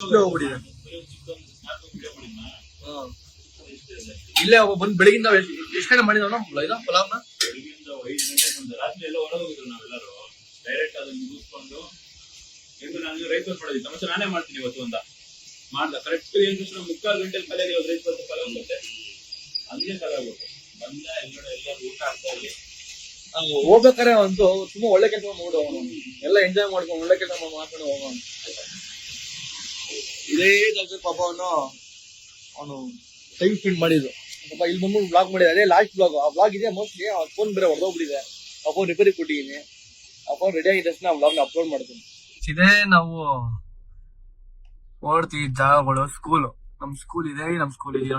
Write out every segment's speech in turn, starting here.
ಹೋಗ್ಬಿಟ್ಟಿದೆ. ಇಲ್ಲೇ ಬಂದ್ ಬೆಳಗಿಂದ ಎಷ್ಟು ಗಂಟೆ ಮಾಡಿದವನ ಇದು ಪಲಾವ್ನ? ಬೆಳಗಿಂದ ಐದು ಗಂಟೆ ಬಂದು ರಾತ್ರಿ ಎಲ್ಲ ಹೊರಗೆ ಹೋಗಿದ್ರು ನಾವೆಲ್ಲರೂ. ಡೈರೆಕ್ಟ್ ಅದನ್ನ ಮುಗಿಸ್ಕೊಂಡು ಎಂದು ನನಗೆ ರೈತ ಮಾಡಿದ್ವಿ ತಮಾಷೆ ನಾನೇ ಮಾಡ್ತೀನಿ ಇವತ್ತು ಒಂದ. ಮಾಡ್ದ. ಕರೆಕ್ಟ್ ಏನ್ ಕೃಷ್ಣ ಮುಕ್ಕಾಲು ಗಂಟೆ ಕಲೆಗೆ ಇವತ್ತು ರೈತ ಬರ್ತು ಫಲ ಬರುತ್ತೆ ಹಂಗೆ ಫಲ ಆಗುತ್ತೆ ಬಂದ ಎಲ್ಲರೂ ಎಲ್ಲರೂ ಊಟ ಆಗ್ತಾ ಇಲ್ಲಿ ಹಂಗ ಹೋಗ್ಬೇಕಾರೆ ಒಂದು ತುಂಬಾ ಒಳ್ಳೆ ಕೆಲಸ ನೋಡು ಎಲ್ಲ ಎಂಜಾಯ್ ಮಾಡ್ಕೊಂಡು ಒಳ್ಳೆ ಕೆಲಸ ಮಾಡ್ಕೊಂಡು ಹೋಗೋಣ ಇದೇ ಕೆಲಸ ಪಾಪ ಅವನು ಅವನು ಟೈಮ್ ಸ್ಪೆಂಡ್ ಮಾಡಿದ್ದು. ಪಾಪ ಇಲ್ಲಿ ಬಂದ್ಬಿಟ್ಟು ಬ್ಲಾಗ್ ಮಾಡಿದ. ಅದೇ ಲಾಸ್ಟ್ ಬ್ಲಾಗ್ ಆ ಬ್ಲಾಗ್ ಇದೆ ಮೋಸ್ಟ್ಲಿ ಆ ಫೋನ್ ಬೇರೆ ಹೊಡೆದೋಗ್ಬಿಟ್ಟಿದೆ. ಆ ಫೋನ್ ರಿಪೇರಿ ಕೊಟ್ಟಿದ್ದೀನಿ. ಆ ಫೋನ್ ರೆಡಿ ಆಗಿದ ತಕ್ಷಣ ಬ್ಲಾಗ್ನ ಅಪ್ಲೋಡ್ ಮಾಡ್ತೀನಿ. ಇದೇ ನಾವು ಓಡ್ತೀವಿ ಜಾಗಗಳು ಸ್ಕೂಲು ನಮ್ ಸ್ಕೂಲ್ ಇದೆ ನಮ್ ಸ್ಕೂಲ್ ಇದೆ.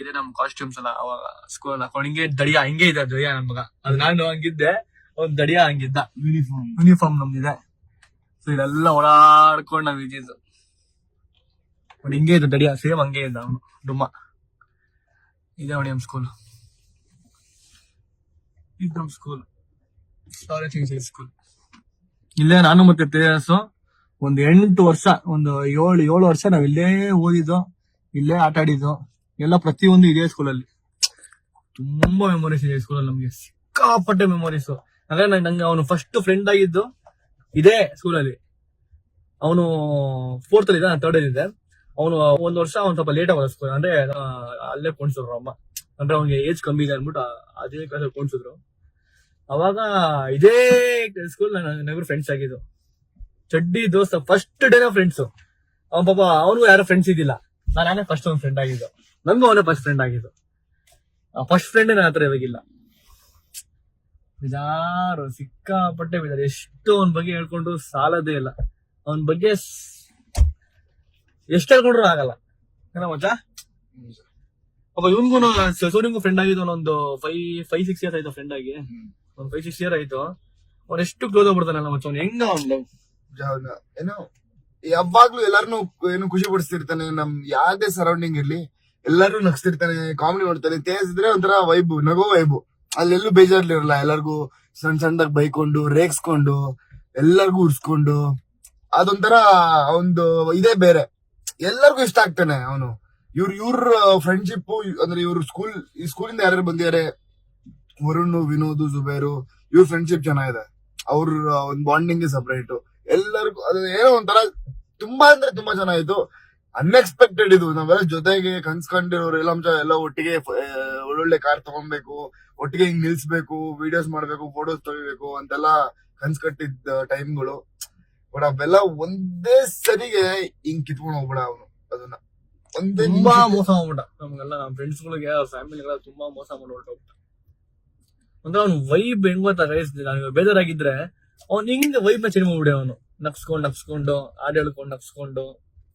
ಇದೆ ನಮ್ ಕಾಸ್ಟ್ಯೂಮ್ಸ್ ಎಲ್ಲ ಅವಾಗ ಸ್ಕೂಲ್ ಹಾಕೊಂಡು ಹಿಂಗೆ ದಡಿಯ ಹಿಂಗೆ ಇದೆ ದಡಿಯ ನಮ್ಗ ಅದು ನಾನು ಹಂಗಿದ್ದೆ ಒಂದ್ ದಡಿಯ ಹಂಗಿದ್ದ. ಯೂನಿಫಾರ್ಮ್ ಯೂನಿಫಾರ್ಮ್ ನಮ್ದಿದೆ. ಸೊ ಇದೆಲ್ಲ ಓಡಾಡ್ಕೊಂಡು ನಾವ್ ಇದ್ದಿದ್ದು. ನೋಡಿ ಹಿಂಗೆ ಇದ್ದ ದಡಿಯ ಸೇಮ್ ಹಂಗೆ ಇದ್ದ ಅವನು, ಡುಮ್ಮ. ಇದೆ ನೋಡಿ ನಮ್ ಸ್ಕೂಲ್ ಇದು ನಮ್ ಸ್ಕೂಲ್ ಸ್ಕೂಲ್ ಇಲ್ಲೇ ನಾನು ಮತ್ತೆ ತೇಜಸ್ಸು ಒಂದು ಎಂಟು ವರ್ಷ, ಒಂದು ಏಳು ಏಳು ವರ್ಷ ನಾವ್ ಇಲ್ಲೇ ಓದಿದ್ದು, ಇಲ್ಲೇ ಆಟ ಆಡಿದ್ದು. ಎಲ್ಲ ಪ್ರತಿಯೊಂದು ಇದೇ ಸ್ಕೂಲಲ್ಲಿ ತುಂಬಾ ಮೆಮೊರೀಸ್ ಇದೆ ಸ್ಕೂಲಲ್ಲಿ ನಮ್ಗೆ. ಸಿಕ್ಕಾಪಟ್ಟೆ ಮೆಮೊರೀಸ್ ಅಂದ್ರೆ ನನ್- ನಂಗೆ ಅವನು ಫಸ್ಟ್ ಫ್ರೆಂಡ್ ಆಗಿದ್ದು, ಇದೇ ಸ್ಕೂಲಲ್ಲಿ ಅವನು ಫೋರ್ತ್ ಅಲ್ಲಿ ನಾನು ಥರ್ಡ್ ಅಲ್ಲಿ ಇದ್ದೆ ಅವನು ಒಂದ್ ವರ್ಷ ಅವ್ನು ಸ್ವಲ್ಪ ಲೇಟ್ ಆಗಿ ಅಂದ್ರೆ ಅಲ್ಲೇ ಕೊಣಿಸಿದ್ರು ಅಮ್ಮ. ಅಂದ್ರೆ ಅವ್ನಿಗೆ ಏಜ್ ಕಮ್ಮಿ ಇದೆ ಅನ್ಬಿಟ್ಟು ಅದೇ ಕ್ಲಾಸಲ್ಲಿ ಕೊಣಿಸಿದ್ರು. ಅವಾಗ ಇದೇ ಸ್ಕೂಲ್ ನನ್ನ ಫ್ರೆಂಡ್ಸ್ ಆಗಿದ್ದು. ಚಡ್ಡಿ, ದೋಸ್ತ ಫಸ್ಟ್ ಡೇನ ಫ್ರೆಂಡ್ಸ್ ಅವನ್ ಪಾಪ, ಅವನಿಗೂ ಯಾರೋ ಫ್ರೆಂಡ್ಸ್ ಇದ್ದಿಲ್ಲ. ನಾನು ನಾನೇ ಫಸ್ಟ್ ಒಂದ್ ಫ್ರೆಂಡ್ ಆಗಿದ್ದು? ನಂಗೂ ಅವನೇ ಫಸ್ಟ್ ಫ್ರೆಂಡ್ ಆಗಿದ್ದು. ಫಸ್ಟ್ ಫ್ರೆಂಡ್ ನನ್ನ ಹತ್ರ ಇವಾಗಿಲ್ಲ. ಬಿಜಾರು, ಸಿಕ್ಕಾಪಟ್ಟೆ ಬಿದ್ದಾರೆ ಎಷ್ಟು ಅವನ ಬಗ್ಗೆ ಹೇಳ್ಕೊಂಡು ಸಾಲದೇ ಇಲ್ಲ. ಅವನ ಬಗ್ಗೆ ಎಷ್ಟು ಹೇಳ್ಕೊಂಡ್ರು ಆಗಲ್ಲ. ಏನ ಮಚ್ಚ? ಪಾಪ ಇವನ್ಗೂ ಸೋನಿಗೂ ಫ್ರೆಂಡ್ ಆಗಿದ್ದು ಒಂದು ಫೈವ್ ಫೈವ್ ಸಿಕ್ಸ್ ಇಯರ್ ಆಯ್ತು ಫ್ರೆಂಡ್ ಆಗಿ. ಒಂದ್ ಫೈವ್ ಸಿಕ್ಸ್ ಇಯರ್ ಆಯ್ತು. ಅವ್ನು ಎಷ್ಟು ಕ್ಲೋಸ್ ಆಗ್ಬಿಡ್ತಾನಲ್ಲ ಮಚ್ಚ ಅವ್ನು ಹೆಂಗ ಅವ್ನು? ಏನೋ, ಯಾವಾಗ್ಲೂ ಎಲ್ಲಾರನು ಏನು ಖುಷಿ ಪಡಿಸ್ತಿರ್ತಾನೆ, ನಮ್ ಯಾವ್ದೇ ಸರೌಂಡಿಂಗ್ ಇರ್ಲಿ ಎಲ್ಲಾರು ನಗ್ಸ್ತಿರ್ತಾನೆ ಕಾಮಿಡಿ ಮಾಡ್ತಾನೆ, ತೇಜಿದ್ರೆ ಒಂಥರ ವೈಬು ನಗೋ ವೈಬು ಅಲ್ಲೆಲ್ಲೂ ಬೇಜಾರ್ಲಿರಲ್ಲ, ಎಲ್ಲರಿಗೂ ಸಣ್ಣ ಸಣ್ಣದಾಗ ಬೈಕೊಂಡು, ರೇಗ್ಸ್ಕೊಂಡು, ಎಲ್ಲರಿಗೂ ಉರ್ಸ್ಕೊಂಡು. ಅದೊಂಥರ ಒಂದು, ಇದೇ ಬೇರೆ. ಎಲ್ಲರಿಗೂ ಇಷ್ಟ ಆಗ್ತಾನೆ ಅವನು. ಇವ್ರ ಇವ್ರ ಫ್ರೆಂಡ್ಶಿಪ್ ಅಂದ್ರೆ ಇವ್ರ ಸ್ಕೂಲ್ ಈ ಸ್ಕೂಲಿಂದ ಯಾರ್ಯಾರು ಬಂದಿದ್ದಾರೆ ವರುಣ್, ವಿನೋದ್, ಜುಬೇರು, ಇವ್ರ ಫ್ರೆಂಡ್ಶಿಪ್ ಚೆನ್ನಾಗಿದೆ. ಅವ್ರ ಒಂದು ಬಾಂಡಿಂಗ್ ಸಪರೇಟ್ ಎಲ್ಲರಿಗೂ, ಅದು ಏನೋ ಒಂಥರ ತುಂಬಾ ಅಂದ್ರೆ ತುಂಬಾ ಚೆನ್ನಾಗಿತ್ತು. ಅನ್ಎಕ್ಸ್ಪೆಕ್ಟೆಡ್ ಇದು. ನಾವೆಲ್ಲ ಜೊತೆಗೆ ಕನ್ಸ್ಕೊಂಡಿರೋರು ಎಲ್ಲ ಎಲ್ಲ ಒಟ್ಟಿಗೆ ಒಳ್ಳೊಳ್ಳೆ ಕಾರ್ ತಗೊಬೇಕು, ಒಟ್ಟಿಗೆ ಹಿಂಗ್ ನಿಲ್ಸ್ಬೇಕು ವಿಡಿಯೋಸ್ ಮಾಡ್ಬೇಕು ಫೋಟೋಸ್ ತೆಗಿಬೇಕು, ಅಂತೆಲ್ಲ ಕನ್ಸ್ ಕಟ್ಟಿದ್ದ ಟೈಮ್ಗಳು ಬಟ್ ಅವೆಲ್ಲ ಒಂದೇ ಸರಿಗೆ ಹಿಂಗ್ ಕಿತ್ಕೊಂಡು ಹೋಗ್ಬಿಡ ಅವನು. ಅದನ್ನ ಒಂದೇ ತುಂಬಾ ಮೋಸ ಮಾಡ್ಬಿಟ್ಟ. ನಮ್ಗೆಲ್ಲ ನಮ್ಮ ಫ್ರೆಂಡ್ಸ್ ಗಳಿಗೆ ಫ್ಯಾಮಿಲಿಗೆಲ್ಲ ತುಂಬಾ ಮೋಸ ಮಾಡಿ ಹೊರಟೋಗ್ಬಿಟ್ಟ ಅಂದ್ರೆ ಅವ್ನು ವೈಬ್ ಹೆಂಗ್ ಗೊತ್ತಾ ಗೈಸ್ ನನಗೆ ಬೇಜಾರಾಗಿದ್ರೆ ಅವ್ನು ಹಿಂಗೆ ವೈಬ್ನ ಚೇಂಜ್ ಮಾಡ್ಬಿಡಿ ಅವನು. ನಕ್ಸ್ಕೊಂಡು ನಕ್ಸ್ಕೊಂಡು ಹಾಡ್ ಹೇಳ್ಕೊಂಡು ನಕ್ಸ್ಕೊಂಡು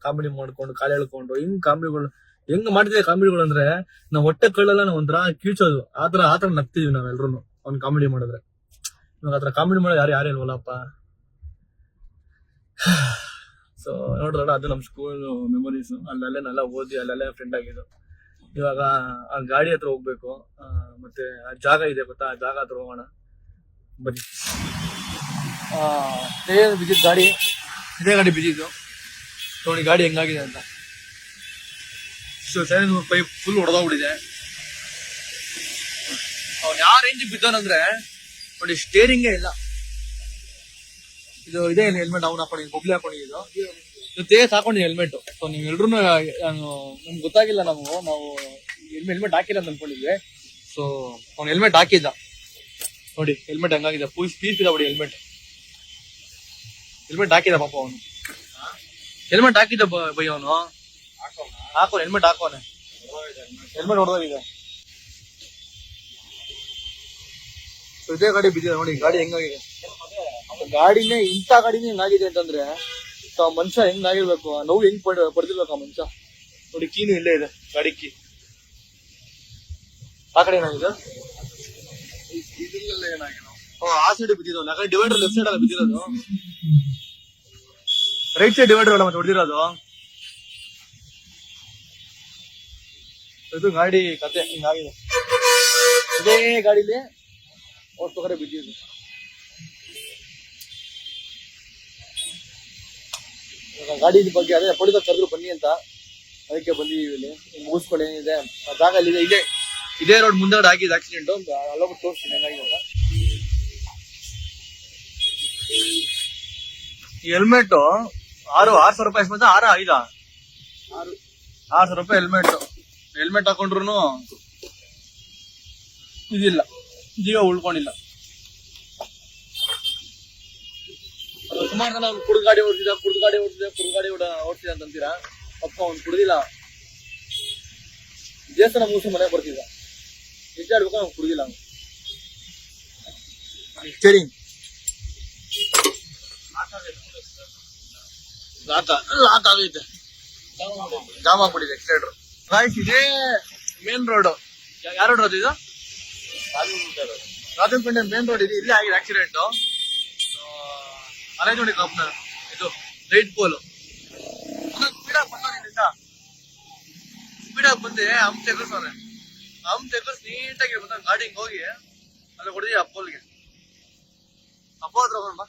ಕಾಮಿಡಿ ಮಾಡ್ಕೊಂಡು ಕಾಲು ಹೇಳ್ಕೊಂಡು ಹಿಂಗ್ ಕಾಮಿಡಿಗಳು ಹೆಂಗ್ ಮಾಡ್ತೀವಿ ಕಾಮಿಡಿಗಳು ಅಂದ್ರೆ ನಾವ್ ಹೊಟ್ಟೆ ಕಳ್ಳಲ್ಲ ನಾವ್ ಒಂಥರ ಕೀಳ್ಸೋದು. ಆತರ ಆತರ ನಗ್ತಿದೀವಿ ನಾವೆಲ್ರು ಅವ್ನ್ ಕಾಮಿಡಿ ಮಾಡಿದ್ರೆ. ಇವಾಗ ಆತರ ಕಾಮಿಡಿ ಮಾಡೋದು ಯಾರು ಯಾರು ಇಲ್ವಲ್ಲಪ್ಪ? ಸೊ ನೋಡಿದ್ರಲ್ಲ ಅದು ನಮ್ಮ ಸ್ಕೂಲ್ ಮೆಮೊರೀಸ್ ಅಲ್ಲಲ್ಲೇ ನಲ್ಲ ಓದಿ, ಅಲ್ಲಲ್ಲೇ ಫ್ರೆಂಡ್ ಆಗಿದ್ದು. ಇವಾಗ ಆ ಗಾಡಿ ಹತ್ರ ಹೋಗ್ಬೇಕು. ಮತ್ತೆ ಆ ಜಾಗ ಇದೆ ಗೊತ್ತಾ? ಆ ಜಾಗ ಹತ್ರ ಹೋಗೋಣ. ಬನ್ನಿ. ಬಿದ್ದಿದ್ದು ಗಾಡಿ. ಇದೇ ಗಾಡಿ ಬಿದ್ದಿದ್ದು. ನೋಡಿ, ಗಾಡಿ ಹೆಂಗಾಗಿದೆ ಅಂತ. ಸೊ ಪೈಪ್ ಫುಲ್ ಹೊಡೆದೋಗ್ಬಿಟ್ಟಿದೆ ಅವ್ನು ಯಾವ ರೇಂಜ್ ಬಿದ್ದಾನಂದ್ರೆ, ನೋಡಿ ಸ್ಟೇರಿಂಗೇ ಇಲ್ಲ. ಇದು ಇದೆ ಹೆಲ್ಮೆಟ್ ಅವ್ನು ಹಾಕೊಂಡಿದ್ದು ಬೊಬ್ಲಿ ಹಾಕೊಂಡಿದ್ದು. ತೇಜ್ ಹಾಕೊಂಡಿದ್ದು ಹೆಲ್ಮೆಟ್ ಸೊ ನೀವು ಎಲ್ರು ನಮ್ಗೆ ಗೊತ್ತಾಗಿಲ್ಲ ನಾವು ನಾವು ಹೆಲ್ಮೆಟ್ ಹಾಕಿಲ್ಲ ಅಂತ ಅನ್ಕೊಂಡಿದ್ವಿ. ಸೊ ಅವ್ನು ಹೆಲ್ಮೆಟ್ ಹಾಕಿದ್ದ. ನೋಡಿ ಹೆಲ್ಮೆಟ್ ಹಂಗಾಗಿದೆ. ಪೂಸ್ ಪೀಸ್ ಇದೆ ಬಿಡಿ ಹೆಲ್ಮೆಟ್ ಹೆಲ್ಮೆಟ್ ಹಾಕಿದ ಪಾಪ ಅವನು. ಹೆಲ್ಮೆಟ್ ಹಾಕಿದ್ದ ಬ- ಅವನು. ಹಾಕೋ ಹೆಲ್ಮೆಟ್ ಹಾಕೋನೆ ಹೆಲ್ಮೆಟ್ ಹೊಡೆದೋಗಿದೆ. ಇದೇ ಗಾಡಿ ಬಿದ್ದಿದೆ ನೋಡಿ, ಗಾಡಿ ಹೆಂಗಾಗಿದೆ. ಗಾಡಿನೇ ಇಂಥ ಗಾಡಿನೇ ಹೆಂಗಾಗಿದೆ ಅಂತಂದ್ರೆ ಆ ಮನುಷ್ಯ ಹೆಂಗಾಗಿರ್ಬೇಕು? ಆ ನೋವು ಹೆಂಗ್ ಪಡ್ ಪಡೆದಿರ್ಬೇಕು ಆ ಮನುಷ್ಯ? ನೋಡಿ ಕೀನು ಇಲ್ಲೇ ಇದೆ ಗಾಡಿ ಕೀ. ಆ ಕಡೆ ಏನಾಗಿದೆ? ಇದ್ರಲ್ಲೆಲ್ಲ ಏನಾಗಿದೆ? ಓ ಆ ಸೈಡ್ ಬಿದ್ದಿರೋ ಆ ಕಡೆ ಡಿವೈಡರ್ ಲೆಫ್ಟ್ ಸೈಡ್ ಅಲ್ಲ ಬಿದ್ದಿರೋದು? ರೈಟ್ ಸೈಡ್ ಡಿವೈಡರ್ ಅಲ್ಲ ಮತ್ತೆ ಹೊಡೆದಿರೋದು? ಇದು ಗಾಡಿ ಕತೆ ಹಿಂಗಾಗಿದೆ. ಇದೇ ಗಾಡಿಲಿ ಅವ್ರ ತೊಗರೆ ಬಿದ್ದಿದ್ದು. ಗಾಡಿ ಬಗ್ಗೆ ಅದೇ ಪೊಲೀಸರು ಕರೆದ್ರು ಬನ್ನಿ ಅಂತ ಅದಕ್ಕೆ ಬಂದಿದ್ದೀವಿ ಇಲ್ಲಿ. ಮುಗಿಸ್ಕೊಳ್ಳಿ ಮುಗಿಸ್ಕೊಂಡು ಏನಿದೆ ಆ ಜಾಗ ಅಲ್ಲಿ ಇದೆ ಇದೇ. ರೋಡ್ ಮುಂದೆ ಆಗಿದೆ ಆಕ್ಸಿಡೆಂಟ್ ಅಲ್ಲೋಗ್ಬಿಟ್ಟು ತೋರಿಸ್ತೀನಿ ಹೆಂಗಾಗಿದೆ ಅಂತ. ಹೆಲ್ಮೆಟ್ ಆರು ಆರು ಸಾವಿರ ರೂಪಾಯಿ ಮತ್ತೆ ಆರು ಐದ? ಆರು. ಆರು ಸಾವಿರ ರೂಪಾಯಿ ಹೆಲ್ಮೆಟ್ ಹೆಲ್ಮೆಟ್ ಹಾಕೊಂಡ್ರು ಇದಿಲ್ಲ. ಜೀವ ಉಳ್ಕೊಂಡಿಲ್ಲ. ಸುಮಾರು ಜನ ಅವ್ನು ಕುಡ್ದು ಗಾಡಿ ಓಡಿಸಿದ ಕುಡ್ದು ಗಾಡಿ ಓಡಿಸಿದ ಕುಡ್ದು ಗಾಡಿ ಓಡಿಸಿದ ಅಂತ ಅಂತೀರಾ ಅಪ್ಪ ಅವ್ನು ಕುಡಿದಿಲ್ಲ. ದೇವಸ್ಥಾನ ಮುಗಿಸಿ ಮನೆಗೆ ಬರ್ತಿದ್ದ. ನಿಜ ಹೇಳ್ಬೇಕು ಅವ್ನು ಕುಡಿದಿಲ್ಲ ಅವ್ನು. ಸರಿ. ಲಾಕ್. ಆಗೈತೆ. ಜಾಮ್ ಆಗ್ಬಿಟ್ಟಿದೆ ಎಕ್ಸೈಡ್ರು ಗಾಯ್ಸ್ ಇದೇ ಮೇನ್ ರೋಡ್ ಯಾವ ರೋಡ್ ಅದು ಇದು? Rajanapete main road. ಇದೆ. ಇಲ್ಲೇ ಆಗಿದೆ ಆಕ್ಸಿಡೆಂಟ್ ಅಲೆ ನೋಡಿ ಕಂಪ್ನ ಇದು ಲೈಟ್ ಪೋಲ್ ಸ್ಪೀಡಾಗಿ ಬಂದ ಸ್ಪೀಡಾಗಿ ಬಂದೆ ಹಮ್ ತೆಗರ್ಸವ್ರೆ ಹಮ್ ತೆಗರ್ಸ್ ನೀಟಾಗಿ ಬಂದ ಗಾಡಿ ಹೋಗಿ ಅಲ್ಲಿ ಹೊಡೆದಿ ಆ ಪೋಲ್ಗೆ ಹಬ್ಬ ಹತ್ರ ಹೋಗೋಣ ಬಾ.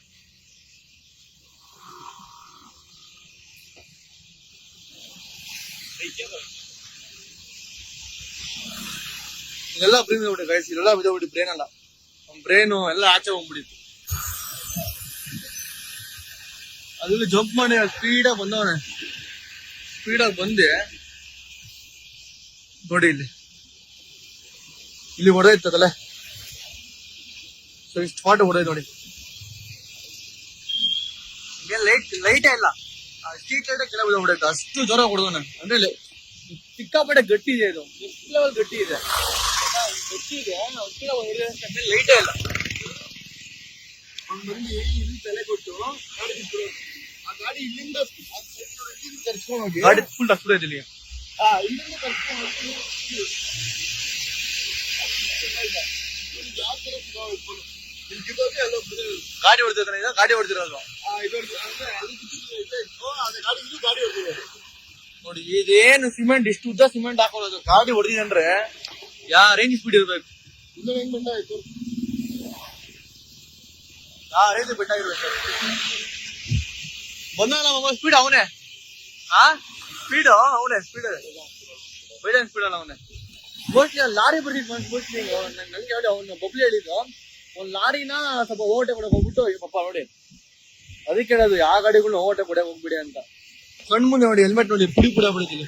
ಇದೆಲ್ಲ ಬ್ರೇನ್ ಬಿಡಿ ಗೈಸ್ ಇದೆಲ್ಲ ಬಿದ್ದೋಗ್ಬಿಟ್ಟು ಬ್ರೇನ್ ಅಲ್ಲ ಬ್ರೇನು ಎಲ್ಲ ಆಚೆ ಹೋಗ್ಬಿಟ್ಟಿತ್ತು. ಅದ್ರಲ್ಲಿ ಜಂಪ್ ಮಾಡಿ ಸ್ಪೀಡಾಗಿ ಬಂದವನೆ. ಸ್ಪೀಡಾಗಿ ಬಂದೆ. ನೋಡಿ ಇಲ್ಲಿ. ಇಲ್ಲಿ ಹೊಡೆದೈತದಲ್ಲ ಸೊ ಇಷ್ಟು ಫಾಟ್ ಹೊಡೆದ್ ನೋಡಿ. ಲೈಟ್ ಲೈಟೇ ಇಲ್ಲ. ಸ್ಟ್ರೀಟ್ ಲೈಟ್ ಕೆಲವು ಹೊಡೆಯುತ್ತೆ ಅಷ್ಟು ಜ್ವರ ಹೊಡೆದ ನಾನು ಅಂದ್ರೆ ಸಿಕ್ಕಾಪಟ್ಟೆ ಗಟ್ಟಿ ಇದೆ ಇದು. ನೆಕ್ಸ್ಟ್ ಲೆವೆಲ್ ಗಟ್ಟಿ ಇದೆ. ಗಟ್ಟಿ ಇದೆ. ಲೈಟೇ ಇಲ್ಲ. ಅವ್ನು ಬಂದು ಇಲ್ಲಿ ತಲೆ ಕೊಟ್ಟು ಗಾಡಿ ಬಿಟ್ಬಿಡೋದು. ಆ ಗಾಡಿ ಇಲ್ಲಿಂದ ಆ side ನೋಡಿ, ಇಲ್ಲಿಂದ ಕರ್ಸ್ಕೊಂಡು ಹೋಗಿ ಗಾಡಿ ಫುಲ್ ಟಫ್ ಇದೆ ಇಲ್ಲಿ ಆ, ಇಲ್ಲಿಂದ ಕರ್ಸ್ಕೊಂಡು ಹೋಗಿ ಇವ್ನಿಗೆ ಯಾವ ತರ ಸಿಗೋ ಇಟ್ಕೊಂಡು. ಇಲ್ಲಿ ಗಿದ್ದೋಗಿ ಅಲ್ಲಿ ಹೋಗ್ಬಿಟ್ಟಿದೆ. ಗಾಡಿ ಹೊಡೆದಿರ್ತಾನೆ ಈಗ ಗಾಡಿ ಹೊಡೆದಿರೋದು ಗಾಡಿ ಹೊಡೆದಿರೋದು ನೋಡಿ ಇದೇನು ಸಿಮೆಂಟ್ ಇಷ್ಟು ಉದ್ದ ಸಿಮೆಂಟ್ ಹಾಕೊಳ್ಳೋದು ಗಾಡಿ ಹೊಡೆದಿದೆ ಅಂದ್ರೆ ಯಾ ರೇಂಜ್ ಸ್ಪೀಡ್ ಇರ್ಬೇಕು ಇನ್ನು ಹೆಂಗ್ ಬಂದ ಆಯ್ತು ಯಾ ರೇಂಜ್ ಬೆಟ್ಟಾಗಿರ್ಬೇಕು ಬಂದಲ್ಲ ಮಗ ಸ್ಪೀಡ್ ಅವನೇ? ಆ? ಸ್ಪೀಡ್ ಅವನೇ ಸ್ಪೀಡ್ ಅಂಡ್ ಸ್ಪೀಡ್ ಅಲ್ಲ ಅವನೇ. ಮೋಸ್ಟ್ಲಿ ಲಾರಿ ಬರ್ತಿದ್ ಮೋಸ್ಟ್ಲಿ ನಂಗೆ ಹೇಳಿ ಅವ್ನು ಬಬ್ಲಿ ಹೇಳಿದ್ದು ಒಂದ್ ಲಾರಿನ ಸ್ವಲ್ಪ ಓವರ್ಟೇಕ್ ಕೊಡಕ್ ಹೋಗ್ಬಿಟ್ಟು ಪಪ್ಪ ನೋಡಿ. ಅದಕ್ಕೆ ಹೇಳೋದು ಯಾವ ಗಾಡಿಗಳನ್ನ ಓವರ್ಟೇಕ್ ಕೊಡಕ್ ಹೋಗ್ಬಿಡಿ ಅಂತ. ಕಣ್ ಮುಂದೆ ನೋಡಿ ಹೆಲ್ಮೆಟ್ ನೋಡಿ ಪುಡಿ ಪುಡ ಬಿಡುತ್ತಿಲ್ಲ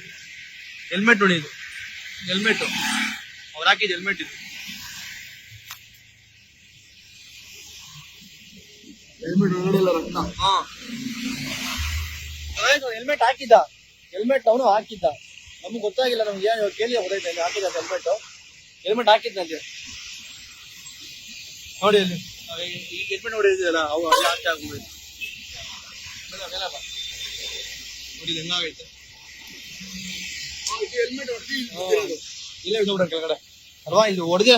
ಹೆಲ್ಮೆಟ್ ನೋಡಿ ಇದು. ಹೆಲ್ಮೆಟ್ ಅವ್ರು ಹಾಕಿದ ಹೆಲ್ಮೆಟ್ ಇದು. ಹೆಲ್ಮೆಟ್ ನೋಡಿಲ್ಲ ರತ್ನ ಹೆಲ್ಮೆಟ್ ಹಾಕಿದ್ದ. ಹೆಲ್ಮೆಟ್ ಅವನು ಹಾಕಿದ್ದ. ನಮ್ಗೆ ಗೊತ್ತಾಗಿಲ್ಲ ನಮ್ಗೆ ಏನು ಕೇಳಿ ಗೊತ್ತಾಯ್ತು ಹಾಕಿದ ಹೆಲ್ಮೆಟ್ ಹೆಲ್ಮೆಟ್ ಹಾಕಿದ್ನಂತೆ ನೋಡಿ ಅಲ್ಲಿ. ಈಗ ಹೆಲ್ಮೆಟ್ ಹೊಡೆದಿದೆಯಲ್ಲ ಅವು ಅಲ್ಲಿ ಹಾಕಿ ಆಗ್ಬೋದು ನೋಡಿ ಹೆಂಗಾಗೈತೆ ಇಲ್ಲೇ ಬಿಟ್ಟು ಕೆಳಗಡೆ. ಅಲ್ವಾ ಇಲ್ಲಿ ಹೊಡೆದ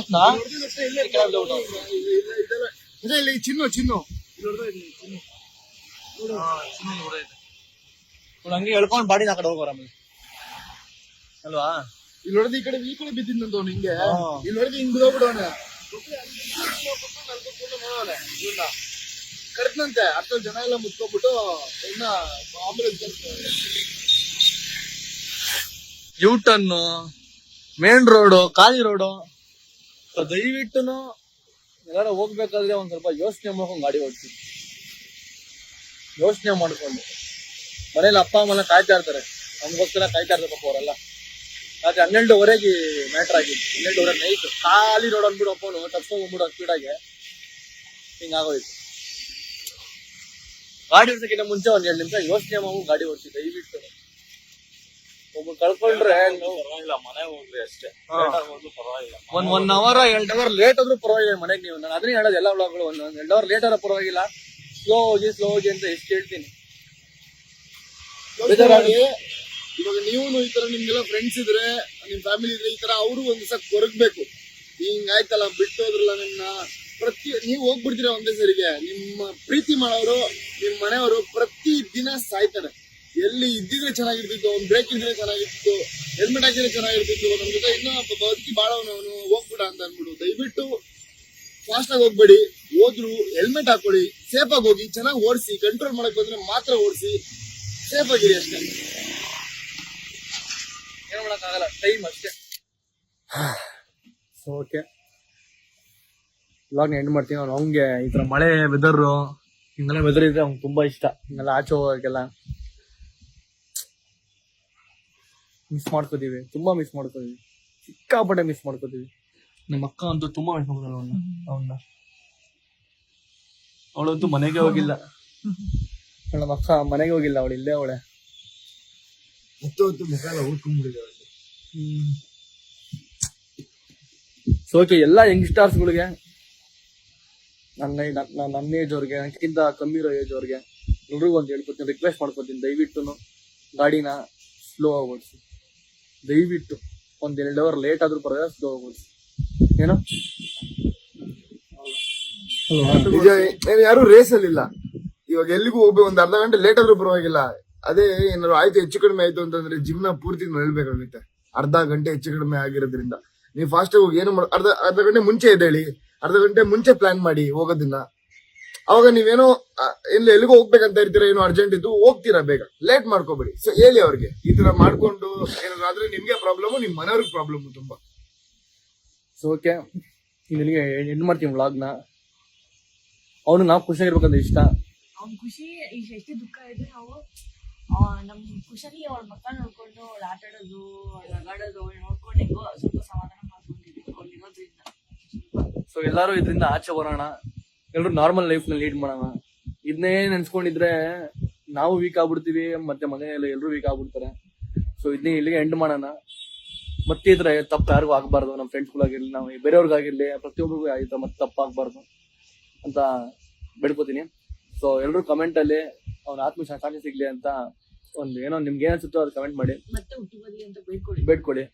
ಇಲ್ಲಿ ಚಿನ್ನು ಚಿನ್ನು. ಹಂಗೆ ಹೇಳ್ಕೊಂಡು ಬಾಡಿನ ಆ ಕಡೆ ಹೋಗೋರ ಆಮೇಲೆ ಅಲ್ವಾ? ಇಲ್ಲಿ ಹೊಡೆದು ಈ ಕಡೆ ಈ ಕಡೆ ಬಿದ್ದಿದ್ದಂತ ಅವ್ನು ಹಿಂಗೆ. ಇಲ್ಲಿ ಹೊಡೆದು ಹಿಂಗ್ ಬಿದ್ದೋಗ್ಬಿಡವನ ಕರೆದ್ನಂತೆ ಅಷ್ಟೊಂದು ಜನ ಎಲ್ಲ ಮುತ್ಕೊಬಿಟ್ಟು ಇನ್ನ ambulance U turn main road ಖಾಲಿ ರೋಡು ದಯವಿಟ್ಟು ಎಲ್ಲಾರು ಹೋಗ್ಬೇಕಾದ್ರೆ ಒಂದ್ ಸ್ವಲ್ಪ ಯೋಚನೆ ಮಾಡ್ಕೊಂಡು ಗಾಡಿ ಓಡಿಸಿ. ಯೋಚನೆ ಮಾಡ್ಕೊಂಡು. ಮನೇಲಿ ಅಪ್ಪ ಅಮ್ಮನ ಕಾಯ್ತಾ ಇರ್ತಾರೆ. ನಮಗೋಸ್ಕರ ಕಾಯ್ತಾ ಇರ್ತಾರೆ ಪಾಪ ಅವರೆಲ್ಲ. ರಾತ್ರಿ ಹನ್ನೆರಡುವರೆಗೆ ಮ್ಯಾಟ್ರ್ ಆಗಿತ್ತು ಹನ್ನೆರಡುವರೆ ನೈಟ್ ಖಾಲಿ ರೋಡ್ ಅಂದ್ಬಿಡು ಅಪ್ಪನು ತಪ್ಸ್ಕೊಂಡ್ ಬಂದ್ಬಿಡು ಸ್ಪೀಡಾಗೆ ಹಿಂಗಾಗೋಯ್ತು ಗಾಡಿ ಓಡಿಸಕ್ಕಿಂತ ಮುಂಚೆ ಒಂದ್ ಎರಡು ನಿಮಿಷ ಯೋಚನೆ ಮಾವು ಗಾಡಿ ಓಡಿಸಿ ದಯವಿಟ್ಟು. ಒಬ್ಬ ಕಳ್ಕೊಂಡ್ರೆ ಪರವಾಗಿಲ್ಲ ಮನೆ ಹೋಗ್ರಿ ಅಷ್ಟೇ. ಪರವಾಗಿಲ್ಲ. ಒಂದ್ ಒನ್ ಅವರ್ ಎರಡ್ ಅವರ್ ಲೇಟ್ ಆದ್ರೂ ಪರವಾಗಿಲ್ಲ ಮನೆಗೆ ನೀವು. ನಾನು ಅದನ್ನೇ ಹೇಳೋದು ಎಲ್ಲ ವ್ಲಾಗ್ಗಳು ಒಂದ್ ಒಂದ್ ಎರಡ್ ಅವರ್ ಲೇಟ್ ಆದ್ರೂ ಪರವಾಗಿಲ್ಲ. ಸ್ಲೋ ಹೋಗಿ ಸ್ಲೋ ಹೋಗಿ ಅಂತ ಎಷ್ಟು ಹೇಳ್ತೀನಿ. ಇವಾಗ ನೀವು ಈ ತರ ನಿಮ್ಗೆಲ್ಲ ಫ್ರೆಂಡ್ಸ್ ಇದ್ರೆ, ನಿಮ್ ಫ್ಯಾಮಿಲಿ ಇದ್ರೆ ಈ ತರ ಅವರು ಒಂದ್ ದಿವಸ ಕೊರಗ್ಬೇಕು. ಹಿಂಗಾಯ್ತಲ್ಲ ಬಿಟ್ಟು ಹೋದ್ರಲ್ಲ ನಿಮ್ನ. ಪ್ರತಿ, ನೀವು ಹೋಗ್ಬಿಡ್ತೀರ ಒಂದೇ ಸರಿಗೆ. ನಿಮ್ಮ ಪ್ರೀತಿ ಮಾಡೋರು, ನಿಮ್ ಮನೆಯವರು ಪ್ರತಿ ದಿನ ಸಾಯ್ತಾರೆ. ಎಲ್ಲಿ ಇದ್ದಿದ್ರೆ ಚೆನ್ನಾಗಿರ್ತಿತ್ತು, ಒಂದ್ ಬ್ರೇಕ್ ಇದ್ರೆ ಚೆನ್ನಾಗಿರ್ತಿತ್ತು ಹೆಲ್ಮೆಟ್ ಹಾಕಿದ್ರೆ ಚೆನ್ನಾಗಿರ್ತಿತ್ತು, ನಮ್ ಜೊತೆ ಇನ್ನೂ ಬದುಕಿ ಬಾಳವನು ಅವನು ಹೋಗ್ಬಿಡ ಅಂತ ಅನ್ಬಿಡು ದಯವಿಟ್ಟು ಫಾಸ್ಟ್ ಆಗಿ ಹೋಗ್ಬೇಡಿ. ಹೋದ್ರು ಹೆಲ್ಮೆಟ್ ಹಾಕೊಳ್ಳಿ ಸೇಫ್ ಆಗಿ ಹೋಗಿ, ಚೆನ್ನಾಗಿ ಓಡಿಸಿ ಕಂಟ್ರೋಲ್ ಮಾಡಕ್ ಬಂದ್ರೆ ಮಾತ್ರ ಓಡಿಸಿ. ಸೇಫ್ ಆಗಿದೆ ಅಷ್ಟೇ. ಏನು ಮಾಡೋಕ್ಕಾಗಲ್ಲ ಟೈಮ್ ಅಷ್ಟೇ. ಸೊ ಓಕೆ ಎಂಡ್ ಮಾಡ್ತೀನಿ. ಅವ್ನು ಅವ್ನಿಗೆ ಈ ಥರ ಮಳೆ ವೆದರು ಹಿಂಗೆಲ್ಲ ವೆದರ್ ಇದ್ರೆ ಅವ್ನಿಗೆ ತುಂಬಾ ಇಷ್ಟ. ಹಿಂಗೆಲ್ಲ ಆಚೆ ಹೋಗೋಕ್ಕೆಲ್ಲ ಮಿಸ್ ಮಾಡ್ಕೋತೀವಿ. ತುಂಬಾ ಮಿಸ್ ಮಾಡ್ಕೋತೀವಿ. ಸಿಕ್ಕಾಪಟ್ಟೆ ಮಿಸ್ ಮಾಡ್ಕೋತೀವಿ. ನಮ್ಮ ಅಕ್ಕ ಅಂತೂ ತುಂಬಾ ಮಿಸ್ ಮಾಡ್ಕೊತಾಳೆ ಅವನ್ನ ಅವನ್ನ ಅವಳಂತೂ ಮನೆಗೆ ಹೋಗಿಲ್ಲ. ನಮ್ಮ ಅಕ್ಕ ಮನೆಗೆ ಹೋಗಿಲ್ಲ ಅವಳು ಇಲ್ಲೇ ಅವಳೆ. ಹೊತ್ತು ಹೊತ್ತು ಮುಖ ಎಲ್ಲ ಊದ್ಕೊಂಡ್ಬಿಟ್ಟಿದೆ ಸೋಕೆ ಎಲ್ಲ ಯಂಗ್ಸ್ಟರ್ಸ್ಗಳಿಗೆ ನನ್ನ ನನ್ನ ನನ್ನ ಏಜ್ ಅವ್ರಿಗೆ ನನಗಿಂತ ಕಮ್ಮಿ ಇರೋ ಏಜ್ ಅವ್ರಿಗೆ ಎಲ್ರಿಗೂ ಒಂದು ಹೇಳ್ಕೊತೀನಿ ರಿಕ್ವೆಸ್ಟ್ ಮಾಡ್ಕೊತೀನಿ ದಯವಿಟ್ಟು ಗಾಡಿನ ಸ್ಲೋ ಆಗಿ ಓಡಿಸಿ. ದಯವಿಟ್ಟು ಒಂದ್ ಎರಡು ಅವರ್ ಲೇಟ್ ಆದ್ರೂ ಪರವಾಗಿಲ್ಲ ಸ್ಲೋ ಆಗಿ ಓಡಿಸಿ. ಏನೋ? ಯಾರು ರೇಸಲ್ಲಿಲ್ಲ ಇವಾಗ ಎಲ್ಲಿಗೂ ಹೋಗ್ಬೇಕು ಒಂದ್ ಅರ್ಧ ಗಂಟೆ ಲೇಟ್ ಆದ್ರೂ ಪರವಾಗಿಲ್ಲ. ಅದೇ ಏನಾದ್ರು ಆಯ್ತು ಹೆಚ್ಚು ಕಡಿಮೆ ಆಯ್ತು ಅಂತಂದ್ರೆ ಜೀವನ ಪೂರ್ತಿ ನಳ್ಬೇಕಾಗುತ್ತೆ ಅರ್ಧ ಗಂಟೆ ಹೆಚ್ಚು ಕಡಿಮೆ ಆಗಿರೋದ್ರಿಂದ. ನೀವು ಫಾಸ್ಟ್ ಹೋಗಿ ಏನು ಮಾಡ, ಅರ್ಧ ಅರ್ಧ ಗಂಟೆ ಮುಂಚೆ ಎದ್ದೇಳಿ ಅರ್ಧ ಗಂಟೆ ಮುಂಚೆ ಪ್ಲಾನ್ ಮಾಡಿ ಹೋಗೋದನ್ನ. ಅವಾಗ ನೀವೇನೋ ಎಲ್ಲಿ, ಎಲ್ಲಿಗೂ ಹೋಗ್ಬೇಕಂತ ಇರ್ತೀರಾ, ಏನೋ ಅರ್ಜೆಂಟ್ ಇದ್ದು ಹೋಗ್ತೀರಾ ಬೇಗ. ಲೇಟ್ ಮಾಡ್ಕೋಬೇಡಿ. ಸೊ ಹೇಳಿ ಅವ್ರಿಗೆ. ಈ ತರ ಮಾಡ್ಕೊಂಡು ಏನಾದ್ರು ಆದ್ರೆ ನಿಮ್ಗೆ ಪ್ರಾಬ್ಲಮ್ ನಿಮ್ ಮನೆಯವ್ರಿಗೆ ಪ್ರಾಬ್ಲಮ್ ತುಂಬಾ. ಸೊ ಓಕೆ ಇಲ್ಲಿಗೆ ಎಂಡ್ ಮಾಡ್ತೀನಿ ವ್ಲಾಗ್ನ ಅವನು ನಾವು ಖುಷಿಯಾಗಿರ್ಬೇಕಂತ ಇಷ್ಟ. ಅವ್ನ ಖುಷಿ ಈಗ ಎಷ್ಟೇ ದುಃಖ ಇದ್ರೆ ನಾವು ನಮ್ಮ ಖುಷಿಯಲ್ಲಿ ಅವ್ರ ಮಕ್ಕ ನೋಡ್ಕೊಂಡು ಅವಳು ಆಟ ಆಡೋದು, ಅವಳು ನಗಾಡೋದು ನೋಡ್ಕೊಂಡು ಸ್ವಲ್ಪ ಸಮಾಧಾನ ಸೊ ಎಲ್ಲರೂ ಇದರಿಂದ ಆಚೆ ಬರೋಣ. ಎಲ್ಲರೂ ನಾರ್ಮಲ್ ಲೈಫ್ನ ಲೀಡ್ ಮಾಡೋಣ. ಇದನ್ನೇ ನೆನ್ಸ್ಕೊಂಡಿದ್ರೆ ನಾವು ವೀಕ್ ಆಗ್ಬಿಡ್ತೀವಿ, ಮತ್ತೆ ಮನೆಯಲ್ಲಿ ಎಲ್ಲರೂ ವೀಕ್ ಆಗ್ಬಿಡ್ತಾರೆ. ಸೊ ಇದನ್ನೇ ಇಲ್ಲಿಗೆ ಎಂಡ್ ಮಾಡೋಣ. ಮತ್ತೆ ಇದ್ರೆ ತಪ್ಪು ಯಾರಿಗೂ ಆಗಬಾರ್ದು. ನಮ್ಮ ಫ್ರೆಂಡ್ಸ್ಗಳಾಗಿರ್ಲಿ ನಾವು ಬೇರೆಯವ್ರಿಗಾಗಿರ್ಲಿ ಪ್ರತಿಯೊಬ್ಬರಿಗೂ ಈ ಮತ್ತೆ ತಪ್ಪಾಗಬಾರ್ದು ಅಂತ ಬೇಡ್ಕೋತೀನಿ. ಸೊ ಎಲ್ಲರೂ ಕಮೆಂಟ್ ಅಲ್ಲಿ ಅವ್ನ ಆತ್ಮ ಶಾಂತಿ ಸಿಗ್ಲಿ ಅಂತ ಒಂದು ಏನೋ ನಿಮ್ಗೆ ಏನಿಸುತ್ತೋ ಅನ್ಸುತ್ತೋ ಅದು ಕಮೆಂಟ್ ಮಾಡಿ. ಮತ್ತೆ ಅಂತ ಬೇಡ್ಕೊಳ್ಳಿ. ಬೇಡ್ಕೊಳ್ಳಿ.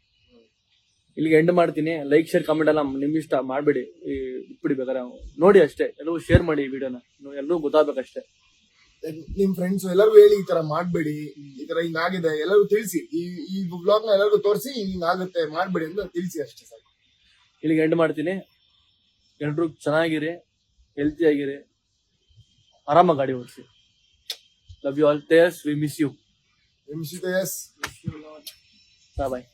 ಇಲ್ಲಿಗೆ ಎಂಡ್ ಮಾಡ್ತೀನಿ. ಲೈಕ್ ಶೇರ್ ಕಮೆಂಟ್ ಎಲ್ಲ ನಿಮ್ ಇಷ್ಟ ಮಾಡ್ಬೇಡಿ. ಈ ಇಟ್ಬಿಡಿ ಬೇಕಾದ್ರೆ. ನೋಡಿ ಅಷ್ಟೇ. ಎಲ್ಲರೂ ಶೇರ್ ಮಾಡಿ ಈ ವಿಡಿಯೋನ ಎಲ್ಲರೂ ಗೊತ್ತಾಗ್ಬೇಕಷ್ಟೇ. ನಿಮ್ ಫ್ರೆಂಡ್ಸ್ ಎಲ್ಲರಿಗೂ ಹೇಳಿ ಈ ತರ ಮಾಡ್ಬೇಡಿ. ಈ ತರ ಹಿಂಗಾಗಿದೆ ಎಲ್ಲರಿಗೂ ತಿಳಿಸಿ. ಈ ಈ ಬ್ಲಾಗ್ನ ಎಲ್ಲರಿಗೂ ತೋರಿಸಿ ಹಿಂಗಾಗುತ್ತೆ ಮಾಡ್ಬೇಡಿ ಅಂತ ತಿಳಿಸಿ ಅಷ್ಟೇ ಸಾಕು. ಇಲ್ಲಿಗೆ ಎಂಡ್ ಮಾಡ್ತೀನಿ. ಎಲ್ರು ಚೆನ್ನಾಗಿರಿ. ಹೆಲ್ತಿ ಆಗಿರಿ. ಆರಾಮಾಗಿ ಗಾಡಿ ಓಡಿಸಿ love you all taste we miss you yes bye